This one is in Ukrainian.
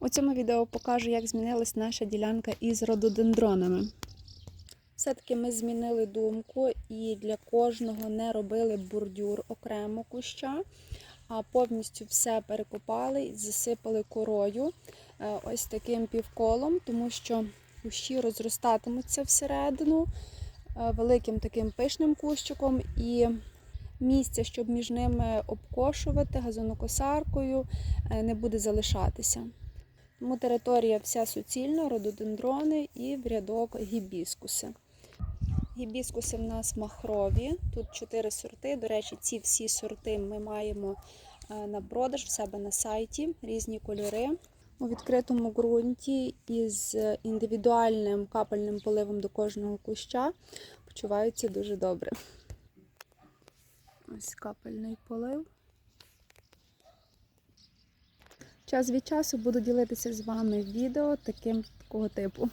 У цьому відео покажу, як змінилась наша ділянка із рододендронами. Все-таки ми змінили думку і для кожного не робили бордюр окремо куща, а повністю все перекопали і засипали корою е, ось таким півколом, тому що кущі розростатимуться всередину е, великим таким пишним кущиком і місця, щоб між ними обкошувати газонокосаркою, е, не буде залишатися. Тому територія вся суцільна, рододендрони і в рядок гібіскуси. Гібіскуси в нас махрові, тут чотири сорти. До речі, ці всі сорти ми маємо е, на продаж в себе на сайті, різні кольори. У відкритому ґрунті із індивідуальним капельним поливом до кожного куща почуваються дуже добре. Ось капельний полив. Час від часу буду ділитися з вами відео таким такого типу.